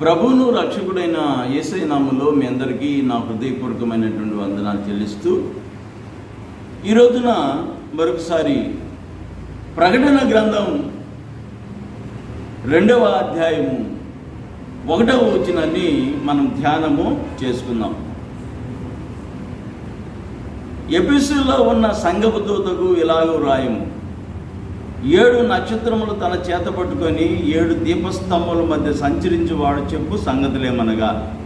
ప్రభువును రక్షకుడైన ఏసై నామంలో మీ అందరికీ నా హృదయపూర్వకమైనటువంటి వందనాలు చెల్లిస్తూ ఈ రోజున మరొకసారి ప్రకటన గ్రంథం రెండవ అధ్యాయము ఒకటవ వచనాన్ని మనం ధ్యానము చేసుకుందాం. ఎపిసులో ఉన్న సంగపు దూతకు ఇలాగూ రాయము ఏడు నక్షత్రములు తన చేత పట్టుకొని ఏడు దీపస్తంభముల మధ్య సంచరించి వాడు చెప్పు సంగతులేమనగా.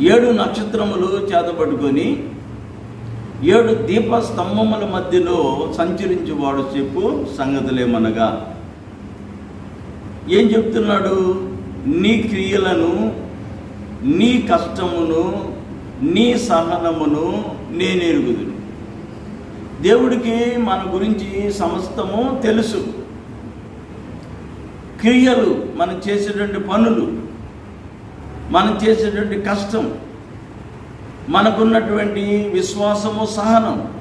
ఏడు నక్షత్రములు చేత పట్టుకొని ఏడు దీపస్తంభముల మధ్యలో సంచరించి వాడు చెప్పు సంగతులేమనగా. ఏం చెప్తున్నాడు? నీ క్రియలను నీ కష్టమును నీ సహనమును నేనెరుగుదును. దేవుడికి మన గురించి సమస్తము తెలుసు. క్రియలు మనం చేసేటువంటి పనులు మనం చేసేటువంటి కష్టం మనకున్నటువంటి విశ్వాసము సహనం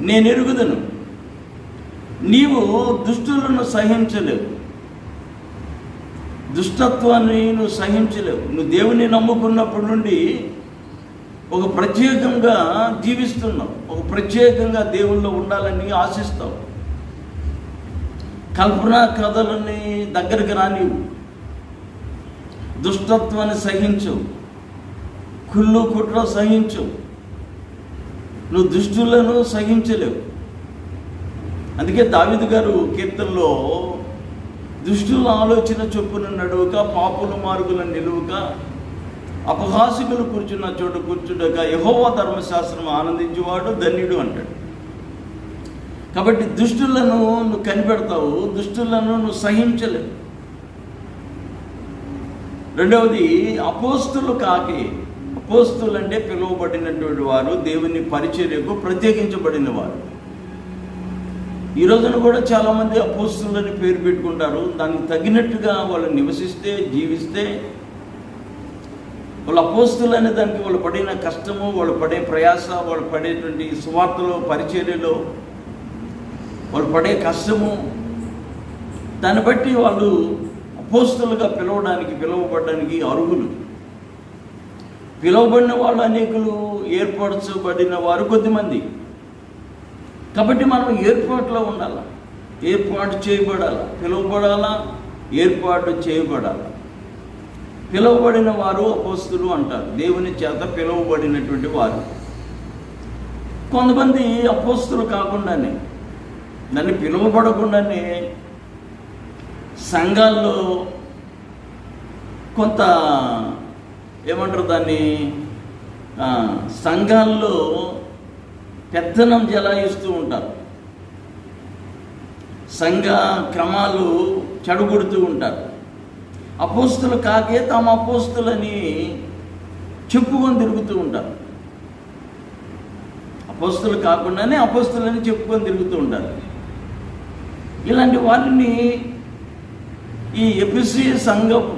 నేను ఎరుగుదను. నీవు దుష్టులను సహించలేవు. దుష్టత్వాన్ని నువ్వు సహించలేవు. నువ్వు దేవుని నమ్ముకున్నప్పటి నుండి ఒక ప్రత్యేకంగా జీవిస్తున్నావు ఒక ప్రత్యేకంగా దేవుళ్ళు ఉండాలని ఆశిస్తావు కల్పన కథలని దగ్గరికి రానివు దుష్టత్వాన్ని సహించు కుళ్ళు కుట్ర సహించు నువ్వు దుష్టులను సహించలేవు. అందుకే దావిద్ గారు కీర్తనలో దుష్టుల ఆలోచన చొప్పున నడువుక పాపుల మార్గుల నిలువుగా అపహాసికులు కూర్చున్న చోట కూర్చుండక యహోవ ధర్మశాస్త్రం ఆనందించేవాడు ధన్యుడు అంటాడు. కాబట్టి దుష్టులను నువ్వు కనిపెడతావు దుష్టులను నువ్వు సహించలేవు. రెండవది అపోస్తులు కాకి అపోస్తులు అంటే పిలువబడినటువంటి వారు దేవుని పరిచర్యకు ప్రత్యేకించబడిన వారు ఈ రోజున కూడా చాలామంది అపోస్తులని పేరు పెట్టుకుంటారు. దానికి తగినట్టుగా వాళ్ళు నివసిస్తే జీవిస్తే వాళ్ళ అపోస్తులు అనే దానికి వాళ్ళు పడిన కష్టము వాళ్ళు పడే ప్రయాస వాళ్ళు పడేటువంటి సువార్తలో పరిచర్యలో వాళ్ళు పడే కష్టము దాన్ని బట్టి వాళ్ళు అపోస్తులుగా పిలవడానికి పిలువబడడానికి అర్హులు. పిలువబడిన వాళ్ళు అనేకులు ఏర్పరచబడిన వారు కొద్దిమంది. కాబట్టి మనం ఏర్పాట్లో ఉండాలి? ఏర్పాటు చేయబడాలా? పిలువబడాలా? ఏర్పాటు చేయబడాలా? పిలువబడిన వారు అపోస్తులు అంటారు. దేవుని చేత పిలువబడినటువంటి వారు. కొంతమంది అపోస్తులు కాకుండానే దాన్ని పిలువబడకుండానే సంఘాల్లో కొంత ఏమంటారు దాన్ని? సంఘాల్లో పెత్తనం జలాయిస్తూ ఉంటారు. సంఘ క్రమాలు చెడగొడుతూ ఉంటారు. అపోస్తులు కాకే తమ అపోస్తులని చెప్పుకొని తిరుగుతూ ఉంటారు. అపోస్తులు కాకుండానే అపోస్తులని చెప్పుకొని తిరుగుతూ ఉంటారు. ఇలాంటి వారిని ఈ ఎపిసి సంఘపు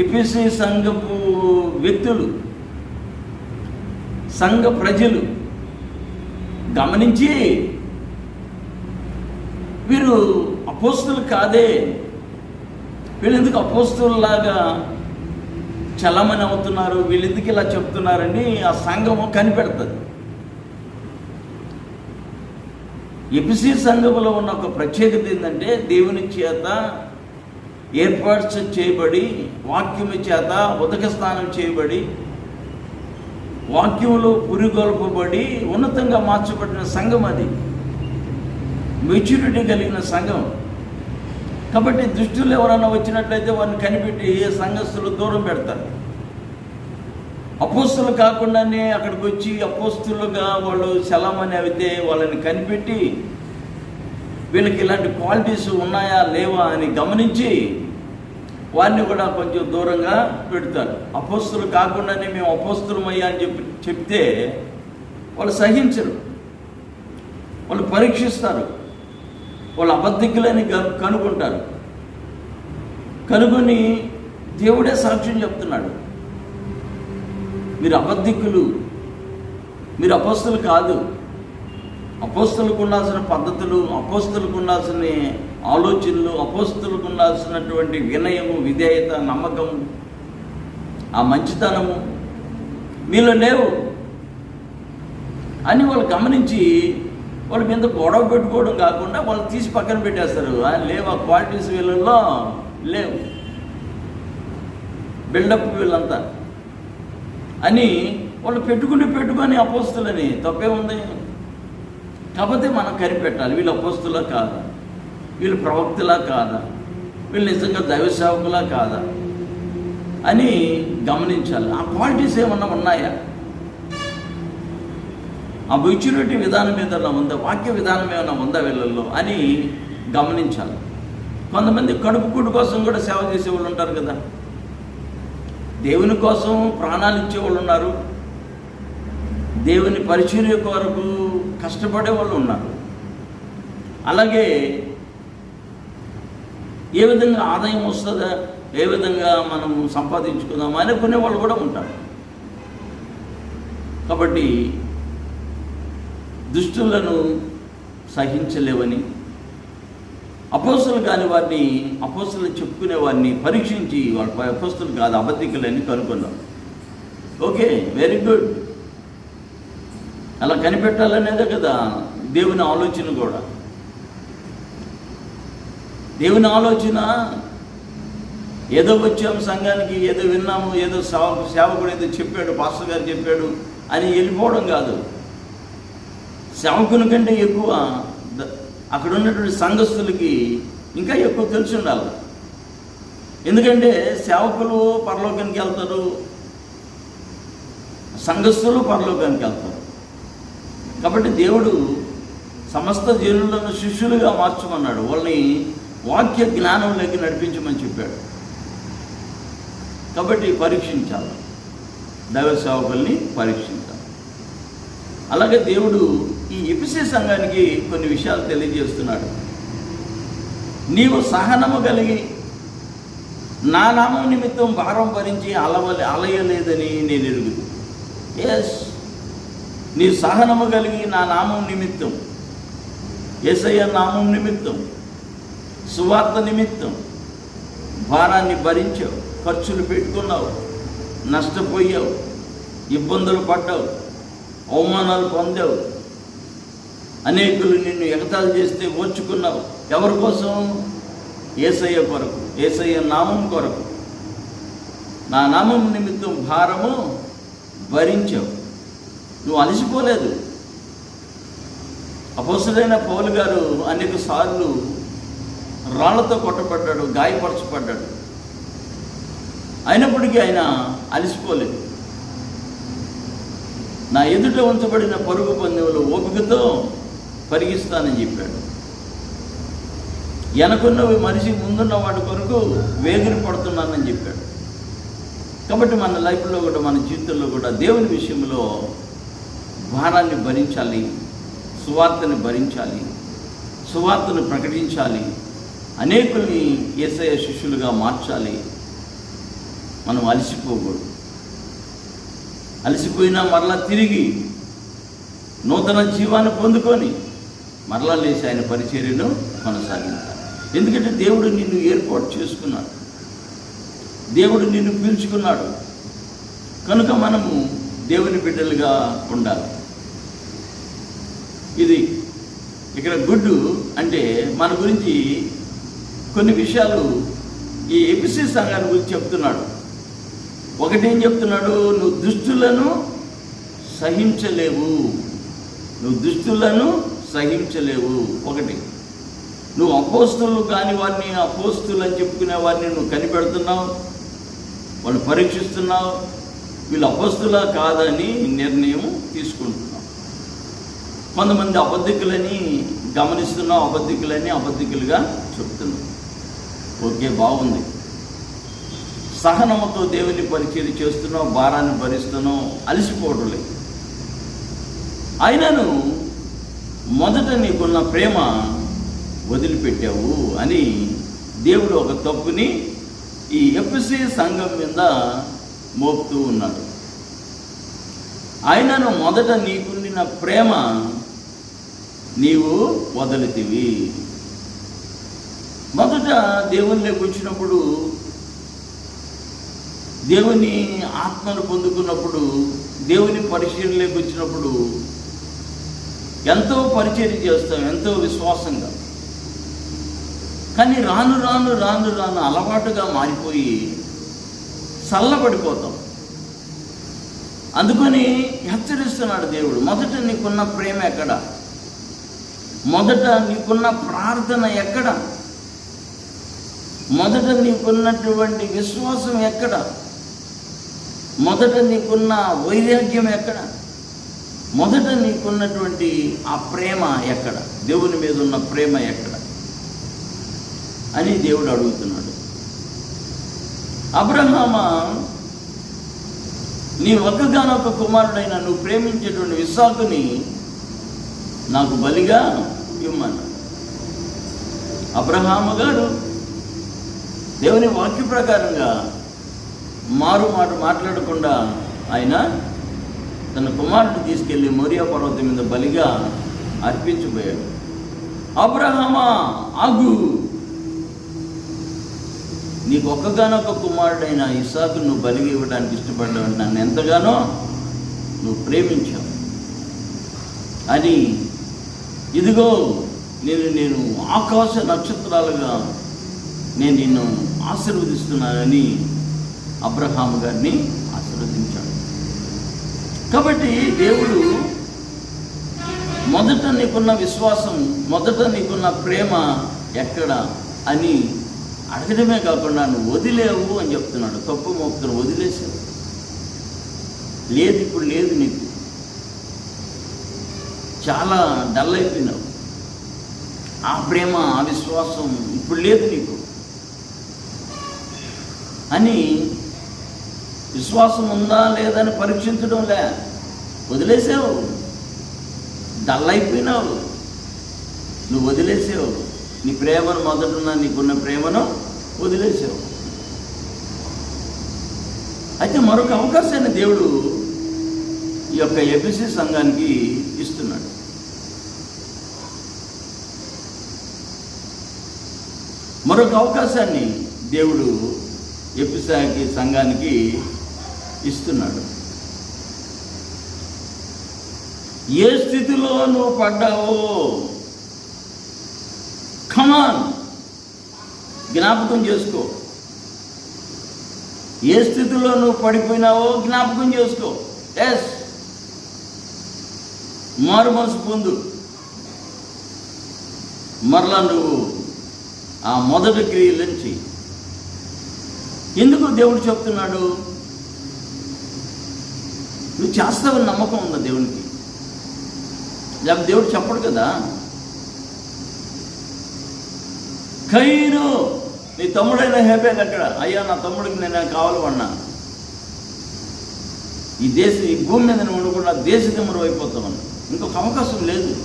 ఎపిసి సంఘపు వ్యక్తులు సంఘ ప్రజలు గమనించి వీరు అపోస్తులు కాదే వీళ్ళెందుకు అపోస్తుల్లాగా చలమని అవుతున్నారు? వీళ్ళెందుకు ఇలా చెప్తున్నారని ఆ సంఘము కనిపెడుతుంది. ఎపిసి సంఘములో ఉన్న ఒక ప్రత్యేకత ఏంటంటే దేవుని చేత ఏర్పాటు చేయబడి వాక్యము చేత ఉదక స్నానం చేయబడి వాక్యములో పురిగొల్పబడి ఉన్నతంగా మార్చబడిన సంఘం అది. మెచ్యూరిటీ కలిగిన సంఘం. కాబట్టి దుష్టులు ఎవరైనా వచ్చినట్లయితే వారిని కనిపెట్టి ఏ సంఘస్థులు దూరం పెడతారు. అపోస్తులు కాకుండానే అక్కడికి వచ్చి అపోస్తులుగా వాళ్ళు సెలమని అయితే వాళ్ళని కనిపెట్టి వీళ్ళకి ఇలాంటి క్వాలిటీస్ ఉన్నాయా లేవా అని గమనించి వారిని కూడా కొంచెం దూరంగా పెడతారు. అపోస్తులు కాకుండానే మేము అపోస్తులమయ్యా అని చెప్పి చెప్తే వాళ్ళు సహించరు. వాళ్ళు పరీక్షిస్తారు. వాళ్ళు అబద్ధికులని కను- కనుగొంటారు. కనుగొని దేవుడే సాక్ష్యం చెప్తున్నాడు. మీరు అబద్ధికులు మీరు అపోస్తులు కాదు. అపోస్తులకు ఉండాల్సిన పద్ధతులు అపోస్తులకు ఉండాల్సిన ఆలోచనలు అపోస్తులకు ఉండాల్సినటువంటి వినయము విధేయత నమ్మకము ఆ మంచితనము మీలో లేవు. అని వాళ్ళు గమనించి వాళ్ళ మీద గొడవ పెట్టుకోవడం కాకుండా వాళ్ళు తీసి పక్కన పెట్టేస్తారు. లేవు ఆ క్వాలిటీస్ వీళ్ళల్లో లేవు. బిల్డప్ వీళ్ళంతా. అని వాళ్ళు పెట్టుకుని పెట్టుకొని అపోస్తులని తప్పే ఉంది. కాకపోతే మనం కనిపెట్టాలి. వీళ్ళు అపోస్తులా కాదా? వీళ్ళు ప్రవక్తలా కాదా? వీళ్ళు నిజంగా దైవ సేవకులా కాదా? అని గమనించాలి. ఆ క్వాలిటీస్ ఏమన్నా ఉన్నాయా? ఆ మెచ్యూరిటీ విధానం ఏదైనా ఉందా వాక్య విధానం ఏమైనా ఉందా వీళ్ళల్లో అని గమనించాలి. కొంతమంది కడుపు కూడు కోసం కూడా సేవ చేసేవాళ్ళు ఉంటారు కదా. దేవుని కోసం ప్రాణాలు ఇచ్చేవాళ్ళు ఉన్నారు. దేవుని పరిచర్య కొరకు కష్టపడే వాళ్ళు ఉన్నారు. అలాగే ఏ విధంగా ఆదాయం వస్తుందా ఏ విధంగా మనం సంపాదించుకుందాం అనుకునే వాళ్ళు కూడా ఉంటారు. కాబట్టి దుష్టులను సహించలేవని అపోసలు కాని వారిని అపోసలు చెప్పుకునే వారిని పరీక్షించి వాళ్ళ అపోస్తులు కాదు అబద్ధికులని కనుక్కున్నాం ఓకే వెరీ గుడ్. అలా కనిపెట్టాలనేదే కదా దేవుని ఆలోచన కూడా. దేవుని ఆలోచన ఏదో వచ్చాం సంఘానికి ఏదో విన్నాము ఏదో సేవకుడు ఏదో చెప్పాడు పాస్టర్ గారు చెప్పాడు అని వెళ్ళిపోవడం కాదు. సేవకుని కంటే ఎక్కువ అక్కడ ఉన్నటువంటి సంఘస్థులకి ఇంకా ఎక్కువ తెలిసి ఉండాలి. ఎందుకంటే సేవకులు పరలోకానికి వెళ్తారు సంఘస్థులు పరలోకానికి వెళ్తారు. కాబట్టి దేవుడు సమస్త జనులను శిష్యులుగా మార్చమన్నాడు. వాళ్ళని వాక్య జ్ఞానంలోకి నడిపించమని చెప్పాడు. కాబట్టి పరీక్షించాలి. దైవ సేవకుల్ని పరీక్షించాలి. అలాగే దేవుడు ఈ ఎపిసే సంఘానికి కొన్ని విషయాలు తెలియజేస్తున్నాడు. నీవు సహనము కలిగి నా నామం నిమిత్తం భారం భరించి అలవలే అలయలేదని నేను ఎరుగు ఎస్ నీ సహనము కలిగి నా నామం నిమిత్తం ఏసయ్య నామం నిమిత్తం సువార్త నిమిత్తం భారాన్ని భరించావు ఖర్చులు పెట్టుకున్నావు నష్టపోయావు ఇబ్బందులు పడ్డావు అవమానాలు పొందావు అనేకులు నిన్ను ఎగతాలు చేస్తే ఓర్చుకున్నావు. ఎవరి కోసం? ఏసయ్య కొరకు ఏసయ్య నామం కొరకు. నా నామం నిమిత్తం భారము భరించావు. నువ్వు అలసిపోలేదు. అపోసుడైన పౌలు గారు అనేక సార్లు రాళ్ళతో కొట్టబడ్డాడు గాయపరచబడ్డాడు. అయినప్పటికీ ఆయన అలసిపోలేదు. నా ఎదుట ఉంచబడిన పరుగు పందెంలో ఓపికతో పరిగిస్తానని చెప్పాడు. వెనకున్నవి మనిషి ముందున్న వాటి కొరకు వేగిరి పడుతున్నానని చెప్పాడు. కాబట్టి మన లైఫ్లో కూడా మన జీవితంలో కూడా దేవుని విషయంలో భారాన్ని భరించాలి సువార్తని భరించాలి సువార్తను ప్రకటించాలి అనేకుల్ని ఏసయ శిష్యులుగా మార్చాలి. మనం అలసిపోకూడదు. అలసిపోయినా మరలా తిరిగి నూతన జీవాన్ని పొందుకొని మరలా లేచి ఆయన పరిచర్యను కొనసాగించాలి. ఎందుకంటే దేవుడు నిన్ను ఏర్పాటు చేసుకున్నాడు. దేవుడు నిన్ను పీల్చుకున్నాడు. కనుక మనము దేవుని బిడ్డలుగా ఉండాలి. ఇది ఇక్కడ గుడ్డు అంటే మన గురించి కొన్ని విషయాలు ఈ ఎపిసి సంఘాన్ని గురించి చెప్తున్నాడు. ఒకటేం చెప్తున్నాడు? నువ్వు దుష్టులను సహించలేవు. నువ్వు దుష్టులను సహించలేవు. ఒకటి నువ్వు అపోస్తులు కాని వారిని అపోస్తులు అని చెప్పుకునే వారిని నువ్వు కనిపెడుతున్నావు? వాళ్ళు పరీక్షిస్తున్నావు? వీళ్ళు అపోస్తులా కాదని నిర్ణయం తీసుకుంటున్నావు. కొంతమంది అబద్ధికులని గమనిస్తున్నావు అబద్ధికులని అబద్ధికులుగా చెప్తున్నావు. ఓకే బాగుంది. సహనముతో దేవుని పరిచయం చేస్తున్నావు భారాన్ని భరిస్తున్నావు అలసిపోవడం లేదు. అయినను మొదట నీకున్న ప్రేమ వదిలిపెట్టావు అని దేవుడు ఒక తప్పుని ఈ ఎఫ్సి సంఘం మీద మోపుతూ ఉన్నాడు. ఆయనను మొదట నీకుండిన ప్రేమ నీవు వదలితివి. మొదట దేవునిలోకి వచ్చినప్పుడు దేవుని ఆత్మను పొందుకున్నప్పుడు దేవుని పరిశీలనలోకి వచ్చినప్పుడు ఎంతో పరిచయం చేస్తాం ఎంతో విశ్వాసంగా. కానీ రాను రాను రాను రాను అలవాటుగా మారిపోయి చల్లబడిపోతాం. అందుకని హెచ్చరిస్తున్నాడు దేవుడు మొదట నీకున్న ప్రేమ ఎక్కడ? మొదట నీకున్న ప్రార్థన ఎక్కడ? మొదట నీకున్నటువంటి విశ్వాసం ఎక్కడ? మొదట నీకున్న వైరాగ్యం ఎక్కడ? మొదట నీకున్నటువంటి ఆ ప్రేమ ఎక్కడ? దేవుని మీద ఉన్న ప్రేమ ఎక్కడ? అని దేవుడు అడుగుతున్నాడు. అబ్రహామ నీ ఒక్కగానొక్క కుమారుడైన నువ్వు ప్రేమించేటువంటి విశాఖని నాకు బలిగా ఇమ్మన్నాడు. అబ్రహాము గారు దేవుని వాక్య ప్రకారంగా మారు మాట మాట్లాడకుండా ఆయన తన కుమారుడు తీసుకెళ్ళి మోరియా పర్వతం మీద బలిగా అర్పించబోయాడు. అబ్రహమా ఆగు! నీకు ఒక్కగానొక్క కుమారుడైన ఇసాకు నువ్వు బలిగి ఇవ్వడానికి ఇష్టపడ్డావు నన్ను ఎంతగానో నువ్వు ప్రేమించావు. అని ఇదిగో నేను నేను ఆకాశ నక్షత్రాలుగా నేను నిన్ను ఆశీర్వదిస్తున్నానని అబ్రహాం గారిని కాబట్టి దేవుడు మొదట నీకున్న విశ్వాసం మొదట నీకున్న ప్రేమ ఎక్కడ అని అడగడమే కాకుండా నువ్వు వదిలేవు అని చెప్తున్నాడు. తప్పు మోపుతున్న వదిలేసావు లేదు ఇప్పుడు లేదు నీకు. చాలా డల్ అయిపోయినావు. ఆ ప్రేమ ఆ విశ్వాసం ఇప్పుడు లేదు నీకు అని విశ్వాసం ఉందా లేదని పరీక్షించడం లే. వదిలేసావు. డల్ అయిపోయినావు నువ్వు వదిలేసావు. నీ ప్రేమను మొదటున్న నీకున్న ప్రేమను వదిలేసావు. అయితే మరొక అవకాశాన్ని దేవుడు ఈ యొక్క ఎపిసి సంఘానికి ఇస్తున్నాడు. మరొక అవకాశాన్ని దేవుడు ఎపిసాకి సంఘానికి ఇస్తున్నాడు. ఏ స్థితిలో నువ్వు పడ్డావో? కమాన్ జ్ఞాపకం చేసుకో. ఏ స్థితిలో నువ్వు పడిపోయినావో జ్ఞాపకం చేసుకో. ఎస్ మారు మనసు పొందు. మరలా నువ్వు ఆ మొదటి క్రియలను చెయ్యి. ఎందుకు దేవుడు చెప్తున్నాడు? నువ్వు చేస్తావని నమ్మకం ఉందా దేవునికి? లేకపోతే దేవుడు చెప్పడు కదా? కైను నీ తమ్ముడైన హేపే అక్కడ అయ్యా నా తమ్ముడికి నేను కావాలన్నా ఈ దేశ ఈ భూమి మీద నువ్వు ఉండకుండా దేశ దిమ్మరు అయిపోతామన్నా ఇంకొక అవకాశం లేదు.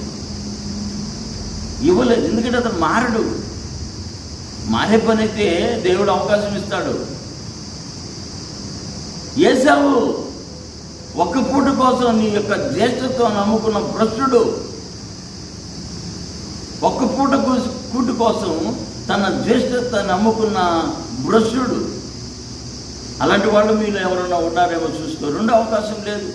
ఇవ్వలేదు. ఎందుకంటే అతను మారడు. మారే పని అయితే దేవుడు అవకాశం ఇస్తాడు. ఏసావు ఒక్క పూట కోసం నీ యొక్క జ్యేష్ఠత్వం నమ్ముకున్న భ్రష్టుడు ఒక్క పూట కోస- కోసం తన జ్యేష్ఠత్వాన్ని నమ్ముకున్న భ్రష్టుడు. అలాంటి వాళ్ళు మీరు ఎవరైనా ఉన్నారేమో చూసుకో. రెండో అవకాశం లేదు.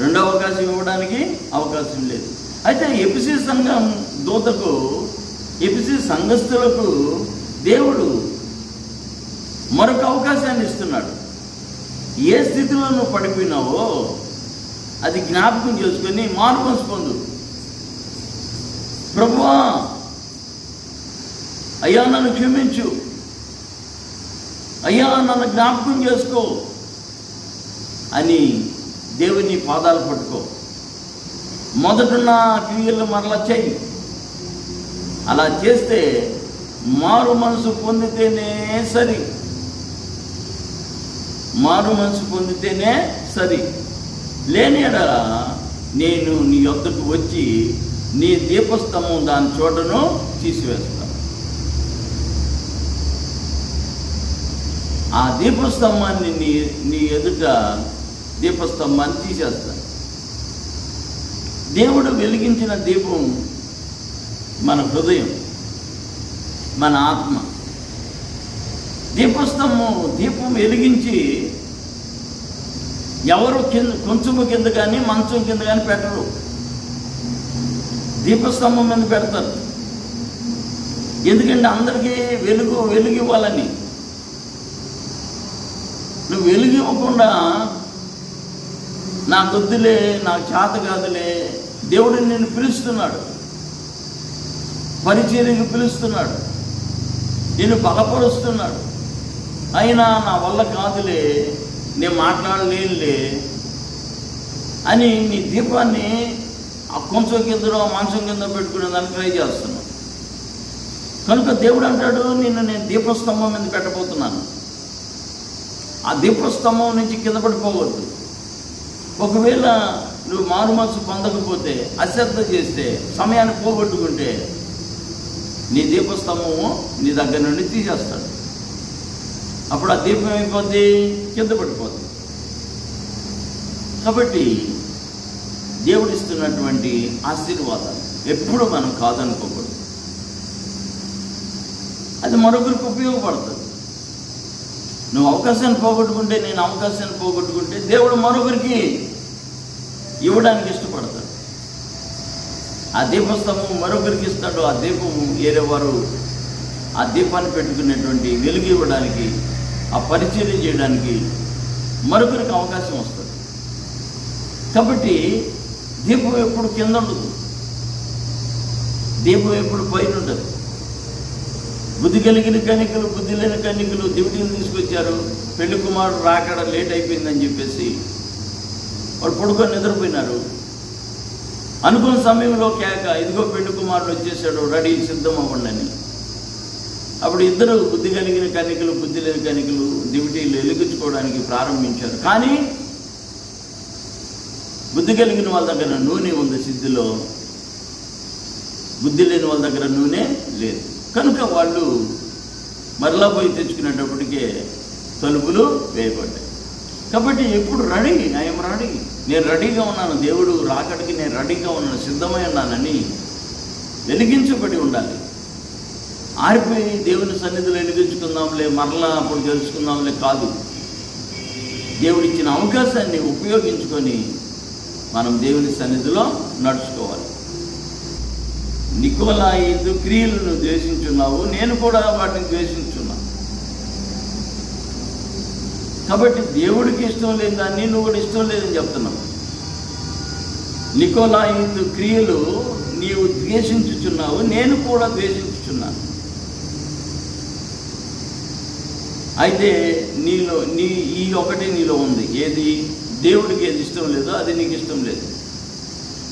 రెండో అవకాశం ఇవ్వడానికి అవకాశం లేదు. అయితే ఎపిసి సంఘం దూతకు ఎపిసి సంఘస్థులకు దేవుడు మరొక అవకాశాన్ని ఇస్తున్నాడు. ఏ స్థితిలో నువ్వు పడిపోయినావో అది జ్ఞాపకం చేసుకొని మార్పు పొందు. ప్రభువా అయ్యా నన్ను క్షమించు. అయ్యా నన్ను జ్ఞాపకం చేసుకో అని దేవుని పాదాలు పట్టుకో. మొదటున్న క్రియలు మరలా చెయ్యి. అలా చేస్తే మారు మనసు పొందితేనే సరి. మారు మనసు పొందితేనే సరి. లేని నేను నీ యొక్కకు వచ్చి నీ దీపస్తంభం దాని చోటను తీసివేస్తాను ఆ దీపస్తంభాన్ని నీ నీ ఎదుట దీపస్తంభాన్ని తీసేస్తాను దేవుడు వెలిగించిన దీపం మన హృదయం మన ఆత్మ. దీపస్తంభం దీపం వెలిగించి ఎవరు కింద కొంచెము కింద కానీ మంచం కింద కానీ పెట్టరు. దీపస్తంభం మీద పెడతారు. ఎందుకంటే అందరికీ వెలుగు వెలుగు ఇవ్వాలని. నువ్వు వెలుగు ఇవ్వకుండా నా కొద్దిలే నాకు చేత కాదులే దేవుడు నిన్ను పిలుస్తున్నాడు. పరిచర్యకు పిలుస్తున్నాడు. నేను బలపరుస్తున్నాడు. అయినా నా వల్ల కాదులే నేను మాట్లాడలేనులే అని నీ దీపాన్ని ఆ కొంచెం కిందలో మాంసం కింద పెట్టుకునే దాన్ని ట్రై చేస్తున్నాను. కనుక దేవుడు అంటాడు నిన్ను నేను దీపస్తంభం మీద పెట్టబోతున్నాను. ఆ దీపస్తంభం నుంచి కింద పడిపోవద్దు. ఒకవేళ నువ్వు మారు మనసు పొందకపోతే అశ్రద్ధ చేస్తే సమయాన్ని పోగొట్టుకుంటే నీ దీపస్తంభము నీ దగ్గర నుండి తీసేస్తాడు. అప్పుడు ఆ దీపం ఏమైపోద్ది? కింద పడిపోద్ది. కాబట్టి దేవుడిస్తున్నటువంటి ఆశీర్వాదాలు ఎప్పుడు మనం కాదనుకోకూడదు. అది మరొకరికి ఉపయోగపడుతుంది. నువ్వు అవకాశాన్ని పోగొట్టుకుంటే నేను అవకాశాన్ని పోగొట్టుకుంటే దేవుడు మరొకరికి ఇవ్వడానికి ఇష్టపడతాడు. ఆ దీపస్తంభం మరొకరికి ఇస్తాడు ఆ దీపం వేరే వారు ఆ దీపాన్ని పెట్టుకునేటువంటి వెలుగు ఇవ్వడానికి ఆ పరిచర్య చేయడానికి మరొకరికి అవకాశం వస్తుంది. కాబట్టి దీపం ఎప్పుడు కింద ఉండదు. దీపం ఎప్పుడు పైన ఉండదు. బుద్ధి కలిగిన కన్యకలు బుద్ధి లేని కన్యకలు దివిటీని తీసుకొచ్చారు. పెళ్ళి కుమారుడు రాకడ లేట్ అయిపోయిందని చెప్పేసి వాడు పడుకొని నిద్రపోయినారు. అనుకున్న సమయంలో కేక ఇదిగో పెళ్ళి కుమారుడు వచ్చేసాడు రెడీ సిద్ధం అవ్వండి అప్పుడు ఇద్దరు బుద్ధి కలిగిన కన్నికలు బుద్ధి లేని కన్నికలు దివిటీలు వెలిగించుకోవడానికి ప్రారంభించారు. కానీ బుద్ధి కలిగిన వాళ్ళ దగ్గర నూనె ఉంది సిద్ధిలో. బుద్ధి లేని వాళ్ళ దగ్గర నూనె లేదు. కనుక వాళ్ళు మరలా పోయి తెచ్చుకునేటప్పటికే తలుపులు వేయబడ్డాయి. కాబట్టి ఎప్పుడు రెడీ? I'm ready. నేను రెడీగా ఉన్నాను. దేవుడు రాకడికి నేను రెడీగా ఉన్నాను. సిద్ధమై ఉన్నానని వెలిగించబడి ఉండాలి. ఆరిపోయి దేవుని సన్నిధిలో వెలిగించుకుందాంలే మరలా అప్పుడు తెలుసుకుందాంలే కాదు. దేవుడిచ్చిన అవకాశాన్ని ఉపయోగించుకొని మనం దేవుని సన్నిధిలో నడుచుకోవాలి. నికోలాయిదు క్రియలను ద్వేషించున్నావు నేను కూడా వాటిని ద్వేషించున్నా. కాబట్టి దేవుడికి ఇష్టం లేని దాన్ని నువ్వు కూడా ఇష్టం లేదని చెప్తున్నావు నికోలాయిదు క్రియలు నీవు ద్వేషించుచున్నావు నేను కూడా ద్వేషించుచున్నాను. అయితే నీలో నీ ఈ ఒకటి నీలో ఉంది. ఏది దేవుడికి ఏది ఇష్టం లేదో అది నీకు ఇష్టం లేదు.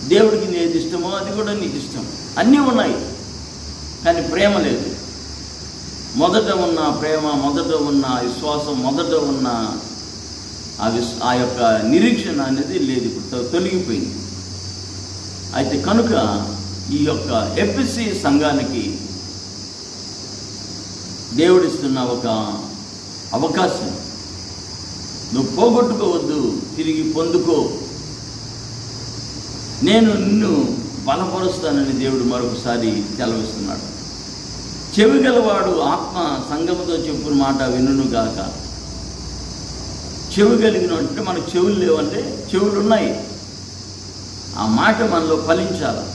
దేవుడికి ఏది ఇష్టమో అది కూడా నీకు ఇష్టం. అన్నీ ఉన్నాయి కానీ ప్రేమ లేదు. మొదట ఉన్న ప్రేమ మొదట ఉన్న విశ్వాసం మొదట ఉన్న ఆ విశ్ ఆ యొక్క నిరీక్షణ అనేది లేదు ఇప్పుడు. తొలగిపోయింది. అయితే కనుక ఈ యొక్క ఎపిసి సంఘానికి దేవుడిస్తున్న ఒక అవకాశం. నువ్వు పోగొట్టుకోవద్దు తిరిగి పొందుకో. నేను నిన్ను బలపరుస్తానని దేవుడు మరొకసారి తెలవిస్తున్నాడు. చెవి గలవాడు ఆత్మ సంగముతో చెప్పిన మాట వినుగాక చెవి కలిగిన అంటే మనకు చెవులు లేవంటే చెవులు ఉన్నాయి ఆ మాట మనలో ఫలించాల.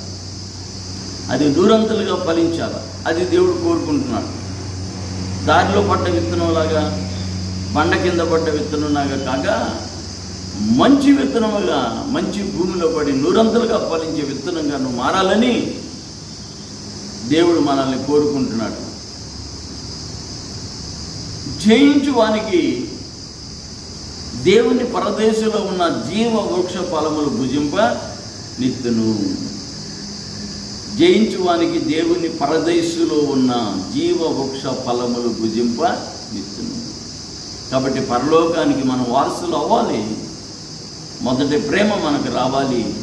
అది దూరంతలుగా ఫలించాల. అది దేవుడు కోరుకుంటున్నాడు. దారిలో పడ్డ విత్తనంలాగా బండ కింద పడ్డ విత్తనంలాగా కాక మంచి విత్తనముగా మంచి భూమిలో పడి నూరంతలుగా ఫలించే విత్తనంగా నువ్వు మారాలని దేవుడు మనల్ని కోరుకుంటున్నాడు. జయించు వానికి దేవుని పరదేశంలో ఉన్న జీవ వృక్ష ఫలములు భుజింప నిత్తును. జయించు వానికి దేవుని పరదేశులో ఉన్న జీవవృక్ష ఫలములు భుజింప నిత్యము. కాబట్టి పరలోకానికి మనం వారసులు అవ్వాలి. మొదటి ప్రేమ మనకు రావాలి.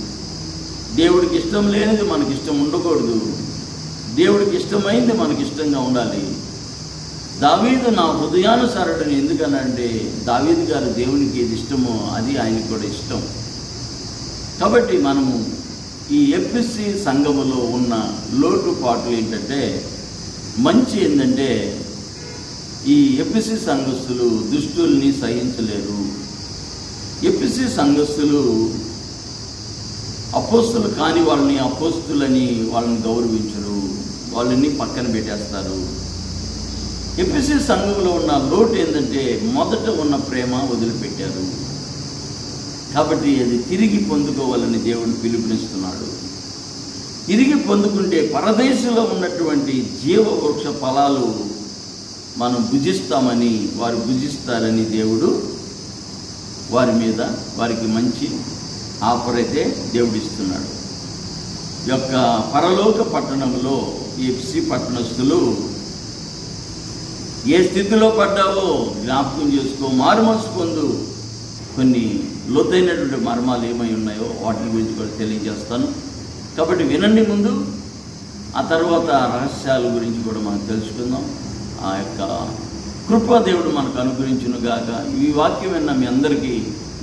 దేవుడికి ఇష్టం లేనిది మనకి ఇష్టం ఉండకూడదు. దేవుడికి ఇష్టమైంది మనకి ఇష్టంగా ఉండాలి. దావీదు నా హృదయానుసారుడని ఎందుకనంటే దావీదు గారు దేవునికి ఏది ఇష్టమో అది ఆయనకు కూడా ఇష్టం. కాబట్టి మనము ఈ ఎఫ్ఎస్సి సంఘములో ఉన్న లోటుపాట్లు ఏంటంటే మంచి ఏంటంటే ఈ ఎపిసి సంఘస్థులు దుష్టుల్ని సహించలేరు. ఎపిసి సంఘస్థులు అపోస్తులు కాని వాళ్ళని అపోస్తులని వాళ్ళని గౌరవించరు. వాళ్ళని పక్కన పెట్టేస్తారు. ఎపిసి సంఘంలో ఉన్న లోటు ఏంటంటే మొదట ఉన్న ప్రేమ వదిలిపెట్టారు. కాబట్టి అది తిరిగి పొందుకోవాలని దేవుడు పిలుపునిస్తున్నాడు. తిరిగి పొందుకుంటే పరదేశంలో ఉన్నటువంటి జీవవృక్ష ఫలాలు మనం భుజిస్తామని వారు భుజిస్తారని దేవుడు వారి మీద వారికి మంచి ఆఫర్ అయితే దేవుడిస్తున్నాడు ఈ యొక్క పరలోక పట్టణంలో ఎఫ్సి పట్టణస్థులు ఏ స్థితిలో పడ్డావో జ్ఞాపకం చేసుకో మారు మనసు పొందు. కొన్ని లోతైనటువంటి మర్మాలు ఏమై ఉన్నాయో వాటి గురించి కూడా తెలియజేస్తాను. కాబట్టి వినండి ముందు ఆ తర్వాత రహస్యాల గురించి కూడా మనం తెలుసుకుందాం. ఆ యొక్క కృపాదేవుడు మనకు అనుగ్రహించును గాక ఈ వాక్యం విన్న మీ అందరికీ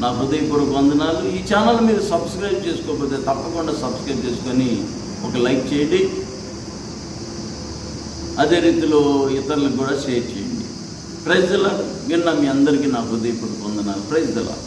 నా హృదయపూర్వక వందనాలు. ఈ ఛానల్ మీరు సబ్స్క్రైబ్ చేసుకోకపోతే తప్పకుండా సబ్స్క్రైబ్ చేసుకొని ఒక లైక్ చేయండి. అదే రీతిలో ఇతరులకు కూడా షేర్ చేయండి. ప్రైజ్ విన్న మీ అందరికీ నా హృదయపూర్వక వందనాలు. ప్రైజ్ దలా